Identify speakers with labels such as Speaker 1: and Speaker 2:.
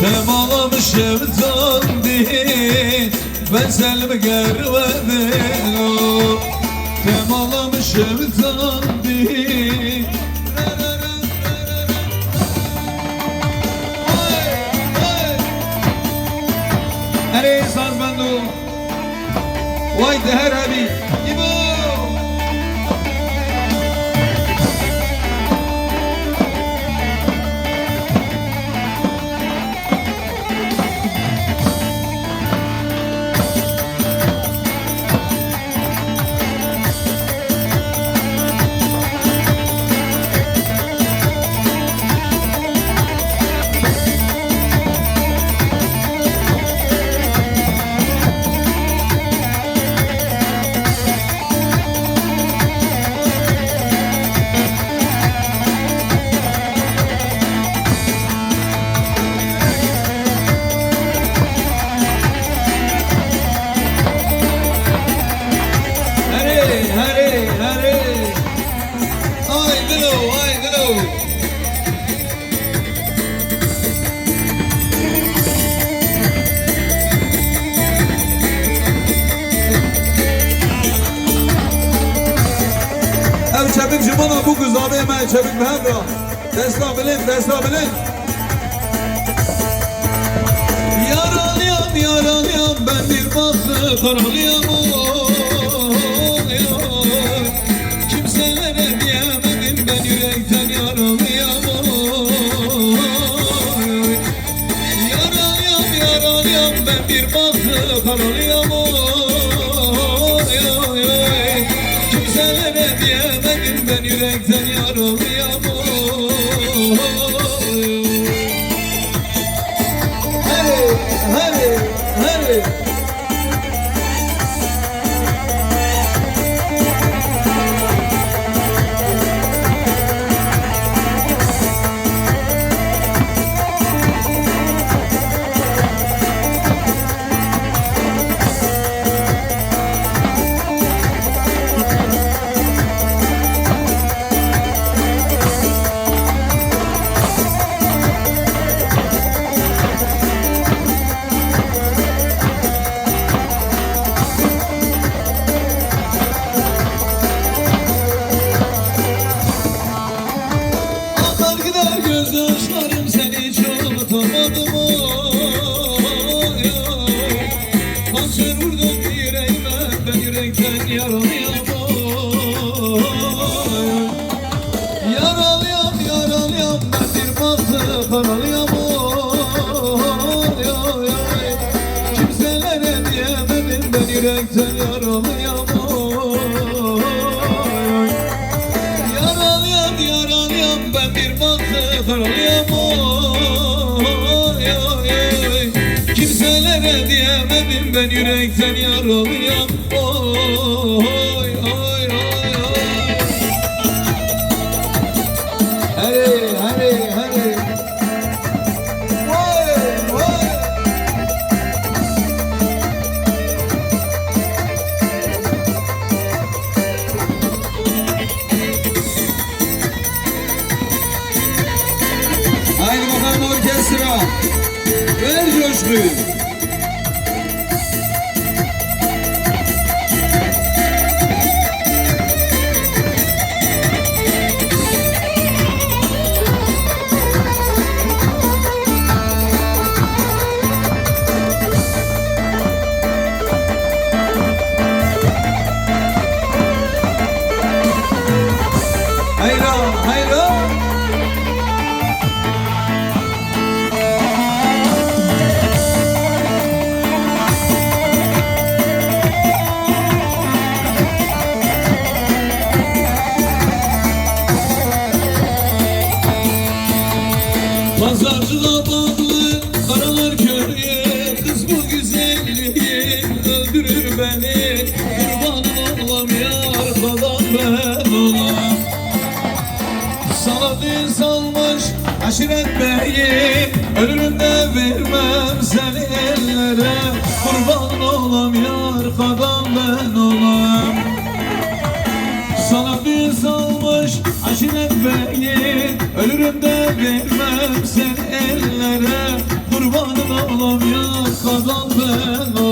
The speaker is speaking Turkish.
Speaker 1: Temalamış evden değil Ben selmi germedim Temalamış evden değil Nereye saz bendu Vay deher abi İbo abi hemen çabuk ben de. Desla bilin, desla bilin. Yaralıyam, yaralıyam ben bir bazı karalıyam. Kimselere diyemedim ben yürekten yaralıyam. Yaralıyam, yaralıyam ben bir bazı karalıyam yaralıyam karalıyam oy oy oy Kimselere diyemedim ben yürekten yaralıyam. Oy Yaralıyam yaralıyam ben bir baktı karalıyam oy oy oy Kimselere diyemedim ben yürekten yaralıyam oy orkestra. Ver coşkuyu. Pazarcıda bağlı karalar körüye Kız bu güzelliği öldürür beni. Kurbanım olam yar kadar ben olam. Sana düğün salmış aşiret beyi. Ölürüm de vermem seni ellere. Kurban olam yar kadar ben olam aşiret beyin Ölürüm de vermem seni ellere. Kurbanın olam ya kadal ben